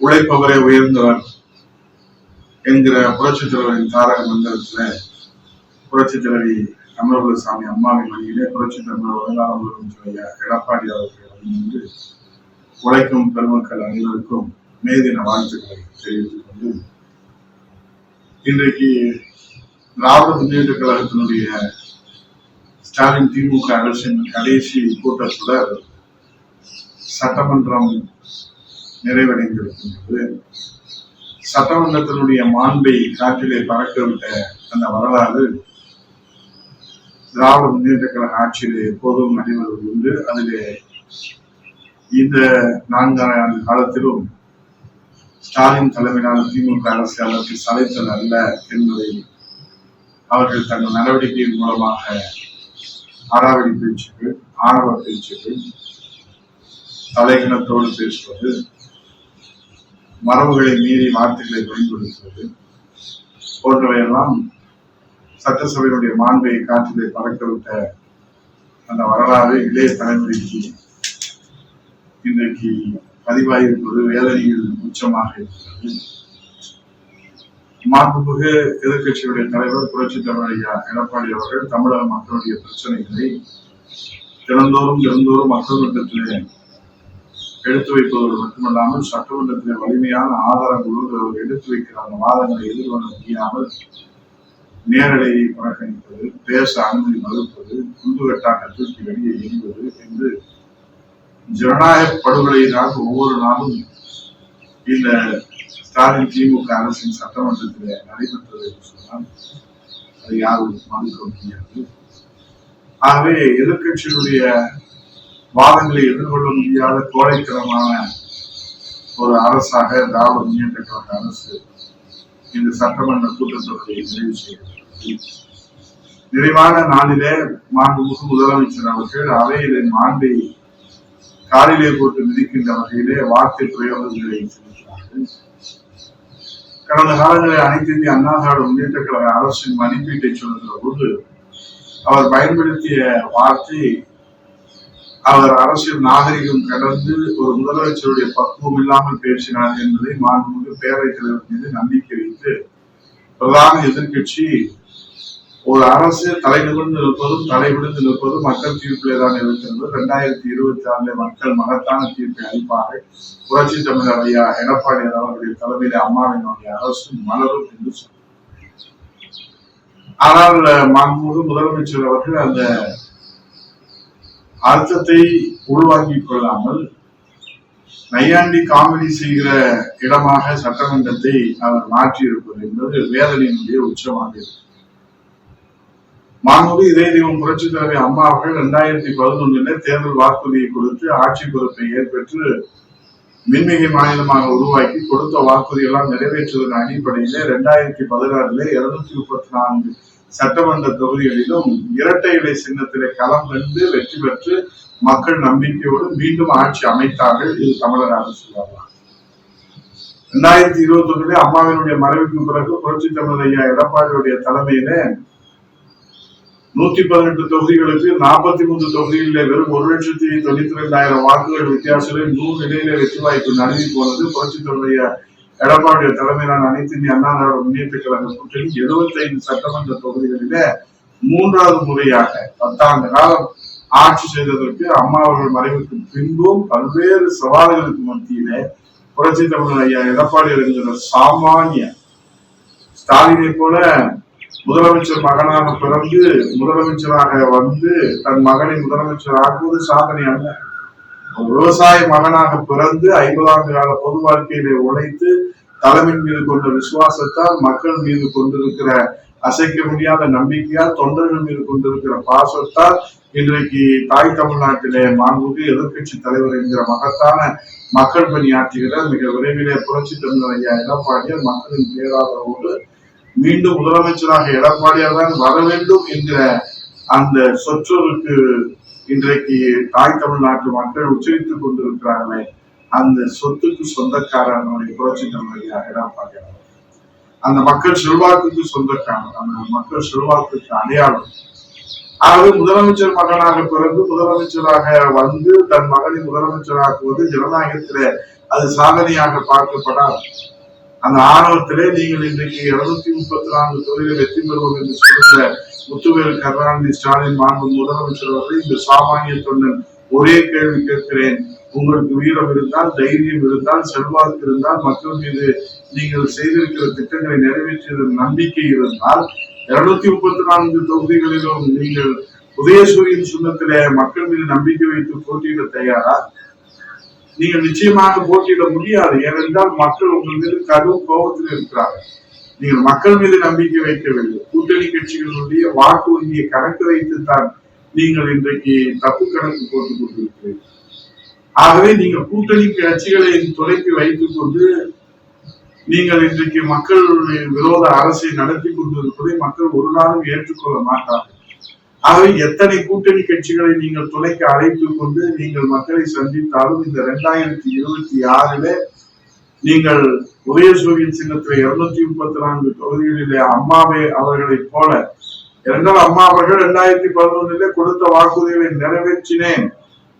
உழைப்பவரே உயர்ந்தவர் என்கிற புரட்சித் தலைவரின் தாரக மந்திரத்துல புரட்சி தலைவி அமரபுர சாமி அம்மாவின் வழியிலே புரட்சி தலைவர் எடப்பாடி அவர்கள் வந்து உழைக்கும் பெருமக்கள் அனைவருக்கும் மே தின வாழ்த்துக்களை தெரிவித்துக் கொண்டு இன்றைக்கு திராவிட முன்னேற்ற கழகத்தினுடைய ஸ்டாலின் திமுக அரசின் கடைசி கூட்டத்தொடர் சட்டமன்றம் நிறைவடைந்திருக்கின்றது. சட்டமன்றத்தினுடைய மாண்பை காற்றிலே பறக்கவிட்ட அந்த வரலாறு திராவிட முன்னேற்ற கழக ஆட்சியிலே எப்போதும் நடைபெறுவது உண்டு. அதிலே இந்த நான்காண்டு ஆண்டு காலத்திலும் ஸ்டாலின் தலைமையிலான திமுக அரசு அதற்கு சலைத்தல் அல்ல என்பதை அவர்கள் தங்கள் நடவடிக்கையின் மூலமாக ஆறாவடி பேச்சுகள் ஆணவ பேச்சுகள் தலைகணத்தோடு பேசுவது மரபுகளை மீறி வார்த்தைகளை பயன்படுத்துவது போன்றவையெல்லாம் சட்டசபையினுடைய மாண்பை காற்றிலே பறக்கவிட்ட அந்த வரலாறு இளைய தலைமுறைக்கு இன்றைக்கு பதிவாயிருப்பது வேதனையில் உச்சமாக இருக்கிறது. மாண்புமிகு எதிர்கட்சியுடைய தலைவர் புரட்சி தலைவர் எடப்பாடி அவர்கள் தமிழக மக்களுடைய பிரச்சனைகளை தினந்தோறும் தினந்தோறும் மக்களிடத்திலே எடுத்து வைப்பதோடு மட்டுமல்லாமல் சட்டமன்றத்திலே வலிமையான ஆதாரங்களோடு அவர் எடுத்து வைக்கிற அந்த வாதங்களை எதிர்கொள்ள முடியாமல் நேரடியை புறக்கணிப்பது பேச அனுமதி மறுப்பது குண்டுகட்டாக தூக்கி வெளியே எறிவது என்று ஜனநாயக படுகொலையினால் ஒவ்வொரு நாளும் இந்த ஸ்டாலின் திமுக அரசின் சட்டமன்றத்தில் நடைபெற்றது என்று சொன்னால் அது யாரும் மறுக்க முடியாது. ஆகவே எதிர்கட்சியினுடைய வாதங்களை எதிர்கொள்ள முடியாத கோழைத்தனமான ஒரு அரசாக திராவிட முன்னேற்ற கழக அரசு இந்த சட்டமன்ற கூட்டத்தொடரை நிறைவு செய்கிறது. நிறைவான நாளிலே மாண்புமிகு முதலமைச்சர் அவர்கள் அவையிலே மாண்பை காலிலே போட்டு மிதிக்கின்ற வகையிலே வார்த்தை பிரயோகங்களை செலுத்தினார்கள் கடந்த காலங்களில் அனைத்து இந்திய அண்ணா திராவிட முன்னேற்ற கழக அரசின் மதிப்பீட்டை சொல்லுகிற போது அவர் பயன்படுத்திய வார்த்தை அவர் அரசியல் நாகரிகம் கடந்து ஒரு முதலமைச்சருடைய பக்குவம் இல்லாமல் பேசினார் என்பதை மாண்புமிகு பேரவைத் தலைவர் மீது நம்பிக்கை வைத்து பிரதான எதிர்க்கட்சி ஒரு அரசு தலை நிமிர்ந்து நிற்பதும் தலை விழுந்து நிற்பதும் மக்கள் தீர்ப்பிலே தான் இருக்கிறது இரண்டாயிரத்தி இருபத்தி ஆறுல மக்கள் மகத்தான தீர்ப்பை அளிப்பார்கள். புரட்சி தமிழர் ஐயா எடப்பாடி அவர்களுடைய தலைமையில அம்மாவினுடைய அரசும் மலரும் என்று சொன்னார் ஆனால் மாண்புமிகு முதலமைச்சர் அவர்கள் அந்த அர்த்தத்தை உள்வாங்கிக் கொள்ளாமல் நையாண்டி காமெடி செய்கிற இடமாக சட்டமன்றத்தை அவர் மாற்றியிருப்பது என்பது வேதனையினுடைய உச்சமாக இருக்கு. மாண்புமிகு இதே தெய்வம் புரட்சி தலைவர் அம்மா அவர்கள் இரண்டாயிரத்தி பதினொன்றிலே தேர்தல் வாக்குறுதியை கொடுத்து ஆட்சி பொறுப்பை ஏற்பெற்று மின்மிகை மாநிலமாக உருவாக்கி கொடுத்த வாக்குறுதி எல்லாம் நிறைவேற்றுவதன் அடிப்படையிலே இரண்டாயிரத்தி பதினாறுல இருநூத்தி முப்பத்தி நான்கு சட்டமன்ற தொகுதிகளிலும் இரட்டை இலை சின்னத்திலே களம் கண்டு வெற்றி பெற்று மக்கள் நம்பிக்கையோடு மீண்டும் ஆட்சி அமைத்தார்கள் இது தமிழர் அரசு வரலாம் இரண்டாயிரத்தி இருபத்தி ஒண்ணுல அம்மாவினுடைய மறைவுக்கு பிறகு புரட்சி தமிழர் ஐயா எடப்பாடியுடைய தலைமையில நூத்தி பதினெட்டு தொகுதிகளுக்கு நாற்பத்தி மூன்று தொகுதிகளிலே வெறும் ஒரு லட்சத்தி தொண்ணூத்தி ரெண்டாயிரம் வாக்குகள் வித்தியாசத்தில் நூறு நிலையில வெற்றி வாய்ப்பு நழுவி போனது புரட்சி தலைமைய எடப்பாடிய தலைமையிலான அனைத்து இந்திய அண்ணா திராவிட முன்னேற்ற கழக கூட்டணி எழுபத்தைந்து சட்டமன்ற தொகுதிகளில மூன்றாவது முறையாக பத்தாண்டு காலம் ஆட்சி செய்ததற்கு அம்மா அவர்கள் மறைவுக்கு பின்பும் பல்வேறு சவால்களுக்கு மத்தியிலே புரட்சி தமிழர் ஐயா எடப்பாடி என்கிற சாமானிய ஸ்டாலினை போல முதலமைச்சர் மகனாக பிறந்து முதலமைச்சராக வந்து தன் மகனை முதலமைச்சர் ஆக்குவது சாதனை அல்ல. விவசாய மகனாக பிறந்து ஐம்பதாண்டு கால பொது வாழ்க்கையிலே உழைத்து தலைமையின் மீது கொண்ட விசுவாசத்தால் மக்கள் மீது கொண்டிருக்கிற அசைக்க முடியாத நம்பிக்கையால் தொண்டர்கள் மீது கொண்டிருக்கிற பாசத்தால் இன்றைக்கு தாய் தமிழ்நாட்டிலே மாண்புக்கு எதிர்க்கட்சி தலைவர் என்கிற மகத்தான மக்கள் பணியாற்றுகிற மிக விரைவிலே புரட்சி தமிழர் ஐயா எடப்பாடியார் மக்களின் பேராதரவோடு மீண்டும் முதலமைச்சராக எடப்பாடியார் தான் வர வேண்டும் என்கிற அந்த சொற்றொருக்கு இன்றைக்கு தாய் தமிழ்நாட்டு மக்கள் உச்சரித்துக் கொண்டிருக்கிறார்களே அந்த சொத்துக்கு சொந்தக்காரனுடைய புரட்சி புரட்சி தமிழர் எடப்பாடியார் அந்த மக்கள் செல்வாக்குக்கு சொந்தக்காரன் அந்த மக்கள் செல்வாக்குக்கு அடையாளம். ஆகவே முதலமைச்சர் மகனாக பிறந்து முதலமைச்சராக வந்து தன் மகனை முதலமைச்சராக்குவது ஜனநாயகத்திலே அது சாதனையாக பார்க்கப்படாது. அந்த ஆர்வத்திலே நீங்கள் இன்றைக்கு இருநூத்தி முப்பத்தி நான்கு தொகுதியில் வெற்றி பெறுவோம் என்று சொல்லுகிற முத்துவேல் கருணாநிதி ஸ்டாலின் மாண்பு முதலமைச்சர் அவர்கள் இந்த சாமானிய தொண்டன் ஒரே கேள்வி கேட்கிறேன். உங்களுக்கு வீரம் இருந்தால் தைரியம் இருந்தால் செல்வாக்கு இருந்தால் மக்கள் மீது நீங்கள் செய்திருக்கிற திட்டங்களை நிறைவேற்றிய நம்பிக்கை இருந்தால் இருநூத்தி முப்பத்தி நான்கு தொகுதிகளிலும் நீங்கள் உதயசூரியன் சுண்ணத்திலே மக்கள் மீது நம்பிக்கை வைத்து போட்டியிட தயாரா? நீங்கள் நிச்சயமாக போட்டியிட முடியாது. ஏனென்றால் மக்கள் உங்கள் மீது கடும் கோபத்தில் இருக்கிறார்கள். நீங்கள் மக்கள் மீது நம்பிக்கை வைக்க வேண்டும் கூட்டணி கட்சிகளுடைய வாக்கு வங்கியை கணக்கு வைத்துத்தான் நீங்கள் இன்றைக்கு தப்பு கணக்கு போட்டுக் கொண்டிருக்கிறீர்கள். ஆகவே நீங்கள் கூட்டணி கட்சிகளை துறைக்கு வைத்துக் கொண்டு நீங்கள் இன்றைக்கு மக்கள் விரோத அரசை நடத்தி கொண்டிருப்பதை மக்கள் ஒரு நாளும் ஏற்றுக்கொள்ள மாட்டார்கள். ஆகவே எத்தனை கூட்டணி கட்சிகளை நீங்கள் துளைக்க அழைத்துக் கொண்டு நீங்கள் மக்களை சந்தித்தாலும் இந்த இரண்டாயிரத்தி இருபத்தி ஆறுல நீங்கள் உதயசூரியன் சின்னத்தில் இருநூத்தி முப்பத்தி நான்கு தொகுதிகளிலே அம்மாவே அவர்களைப் போல இரண்டால் அம்மா அவர்கள் இரண்டாயிரத்தி பதினொன்னிலே கொடுத்த வாக்குறுதிகளை நிறைவேற்றினேன்.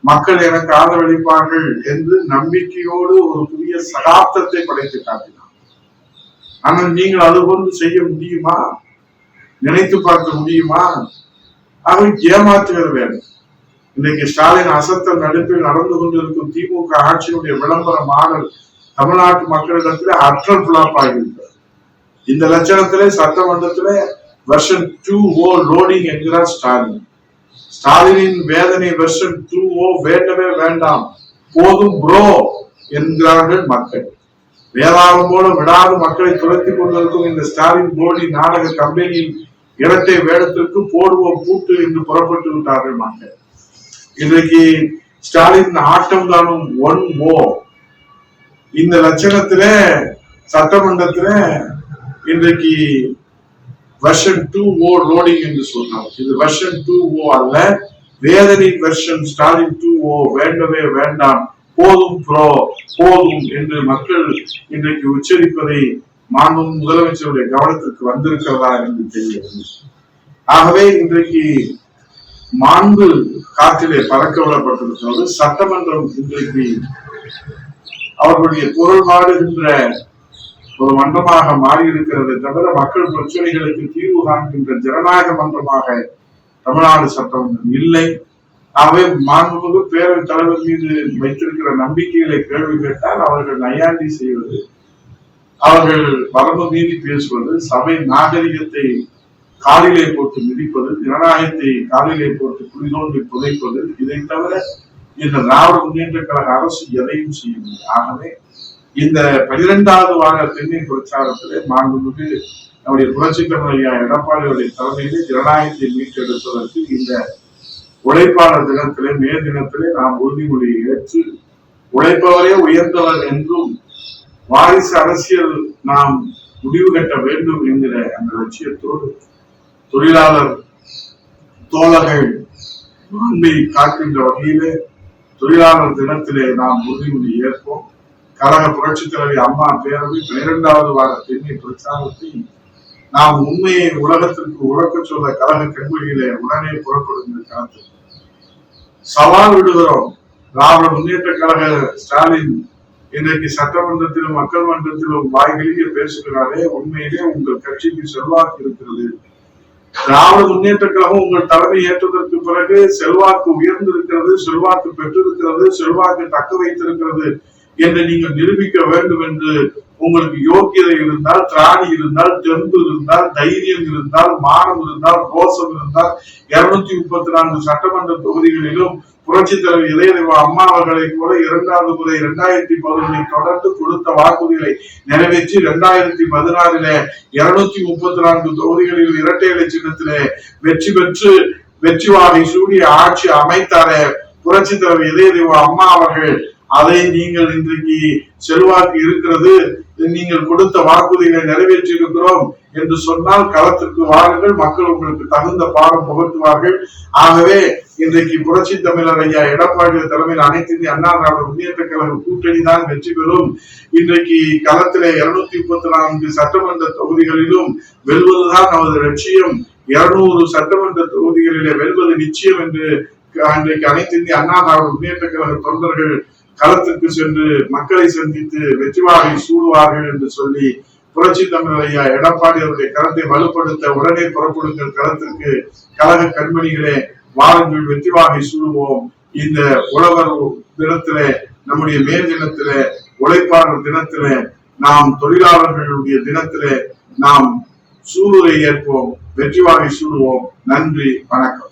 மக்கள் எனக்கு ஆதரவளிப்பார்கள் என்று நம்பிக்கையோடு ஒரு புதிய சகாப்தத்தை படைத்து காட்டினார். ஆனால் நீங்கள் அதுபோன்று செய்ய முடியுமா? நினைத்து பார்க்க முடியுமா? அவன் ஏமாற்றுவது வேண்டும் இன்னைக்கு ஸ்டாலின் அசத்தல் நடுப்பில் நடந்து கொண்டிருக்கும் திமுக ஆட்சியினுடைய விளம்பர மாடல் தமிழ்நாட்டு மக்களிடத்தில் அற்றல் பிளாப் ஆகியிருக்கிறது இந்த லட்சணத்திலே சட்டமன்றத்திலே வெர்ஷன் டூ ஓ லோடிங் என்கிறார் ஸ்டாலின். ஸ்டாலினின் வேதனை வெர்ஷன் டூ ஓ வேண்டவே வேண்டாம். போதும் ப்ரோ என்கிறார்கள் மக்கள். வேதாளம் போல விடாது மக்களை துரத்தி கொண்டிருக்கும் இந்த ஸ்டாலின் போலி நாடக கம்பெனியின் இரட்டை வேடத்திற்கு போடுவோம் பூட்டு என்று புறப்பட்டு விட்டார்கள் மக்கள். இன்றைக்கு ஸ்டாலின் ஆட்டம் காணும் ஒன் ஓ இந்த லட்சணத்துல சட்டமன்றத்துல இன்றைக்கு வெர்ஷன் டூ ஓ லோடிங் என்று சொன்னார் இது வெர்ஷன் டூ ஓ அல்ல வேதனின் வெர்ஷன் ஸ்டாலின் டூ ஓ வேண்டவே வேண்டாம் போதும் ப்ரோ போதும் என்று மக்கள் இன்றைக்கு உச்சரிப்பதை மாண்பும் முதலமைச்சருடைய கவனத்திற்கு வந்திருக்கிறதா என்று தெரிகிறது. ஆகவே இன்றைக்கு மாண்பு காற்றிலே பறக்க விடப்பட்டிருக்கிறது. சட்டமன்றம் இன்றைக்கு அவர்களுடைய குரல் பாடுகின்ற ஒரு மன்றமாக மாறியிருக்கிறது தவிர மக்கள் பிரச்சனைகளுக்கு தீர்வு காண்கின்ற ஜனநாயக மன்றமாக தமிழ்நாடு சட்டமன்றம் இல்லை. ஆகவே மாண்புமிகு பேரவைத் தலைவர் மீது வைத்திருக்கிற நம்பிக்கைகளை கேள்வி கேட்டால் அவர்கள் நையாண்டி செய்வது அவர்கள் வரம்பு மீறி பேசுவது சபை நாகரிகத்தை காலிலே போட்டு மிதிப்பது ஜனநாயகத்தை காலிலே போட்டு குடிதோண்டி புதைப்பது இதை தவிர இந்த திராவிட முன்னேற்ற கழக அரசு எதையும் செய்யவில்லை. ஆகவே இந்த பனிரெண்டாவது வார தென்னை பிரச்சாரத்திலே மாண்புமிகு நம்முடைய புரட்சி ஐயா எடப்பாடியுடைய தலைமையிலே ஜனநாயகத்தை மீட்டெடுப்பதற்கு இந்த உழைப்பாளர் தினத்திலே மே தினத்திலே நாம் உறுதிமொழியை ஏற்று உழைப்பவரே உயர்ந்தவர் என்று வாரிசு அரசியல் நாம் முடிவு கட்ட வேண்டும் என்கிற அந்த லட்சியத்தோடு தொழிலாளர் தோழர்கள் மாண்பை காக்கின்ற வகையிலே தொழிலாளர் தினத்திலே நாம் உறுதிமொழி ஏற்போம். கழக புரட்சித் தலைவி அம்மா பேரவை பனிரெண்டாவது வார தென்னை பிரச்சாரத்தை நாம் உண்மையை உலகத்திற்கு உறக்க சொல்ல கழக கண்மொழியிலே உடனே புறப்படுகின்ற காலத்தில் சவால் விடுகிறோம். திராவிட முன்னேற்ற கழக ஸ்டாலின் இன்றைக்கு சட்டமன்றத்திலும் மக்கள் மன்றத்திலும் வாய்களிலே பேசுகிறாரே உண்மையிலே உங்கள் கட்சிக்கு செல்வாக்கு இருக்கிறது. திராவிட முன்னேற்ற கழகம் உங்கள் தலைமை ஏற்றதற்கு பிறகு செல்வாக்கு உயர்ந்திருக்கிறது செல்வாக்கு பெற்றிருக்கிறது செல்வாக்கு தக்க வைத்திருக்கிறது. என்று நீங்கள் நிரூபிக்க வேண்டும் என்று உங்களுக்கு யோக்கியதை இருந்தால் திராணி இருந்தால் தெம்பு இருந்தால் தைரியம் இருந்தால் மானம் இருந்தால் ரோசம் இருந்தால் இருநூத்தி முப்பத்தி நான்கு சட்டமன்ற தொகுதிகளிலும் புரட்சி தலைவர் இதயதேவ அம்மா அவர்களை கூட இரண்டாவது முறை இரண்டாயிரத்தி பதினொன்றில் தொடர்ந்து கொடுத்த வாக்குறுதிகளை நிறைவேற்றி இரண்டாயிரத்தி பதினாறிலே இருநூத்தி முப்பத்தி நான்கு தொகுதிகளில் இரட்டை இலை சின்னத்திலே வெற்றி பெற்று வெற்றி வாகை சூடிய ஆட்சி அமைத்தாரே புரட்சி தலைவர் இதயதேவ அம்மா அவர்கள். அதை நீங்கள் இன்றைக்கு செல்வாக்கு இருக்கிறது நீங்கள் கொடுத்த வாக்குறுதிகளை நிறைவேற்றி இருக்கிறோம் என்று சொன்னால் களத்திற்கு வாருங்கள் மக்கள் உங்களுக்கு தகுந்த பாடம் புகட்டுவார்கள். ஆகவே இன்றைக்கு புரட்சி தமிழர் ஐயா எடப்பாடி தலைமையில் அனைத்து இந்திய அண்ணா திராவிட முன்னேற்ற கழக கூட்டணி தான் வெற்றி பெறும். இன்றைக்கு களத்திலே இருநூத்தி முப்பத்தி நான்கு சட்டமன்ற தொகுதிகளிலும் வெல்வதுதான் நமது லட்சியம். இருநூறு சட்டமன்ற தொகுதிகளிலே வெல்வது நிச்சயம் என்று அன்றைக்கு அனைத்து இந்திய அண்ணா திராவிட முன்னேற்ற கழக தொண்டர்கள் களத்துக்கு சென்று மக்களை சந்தித்து வெற்றிவாகை சூடுவார்கள் என்று சொல்லி புரட்சி தமிழர் ஐயா எடப்பாடி அவருடைய களத்தை வலுப்படுத்த உடனே புறப்படுங்கள் களத்திற்கு. கழக கண்மணிகளே வாருங்கள் வெற்றிவாகை சூடுவோம். இந்த உழவர் தினத்திலே நம்முடைய மே தினத்திலே உழைப்பாளர் தினத்திலே நாம் தொழிலாளர்களுடைய தினத்திலே நாம் சூடுரை ஏற்போம் வெற்றிவாகை சூடுவோம். நன்றி வணக்கம்.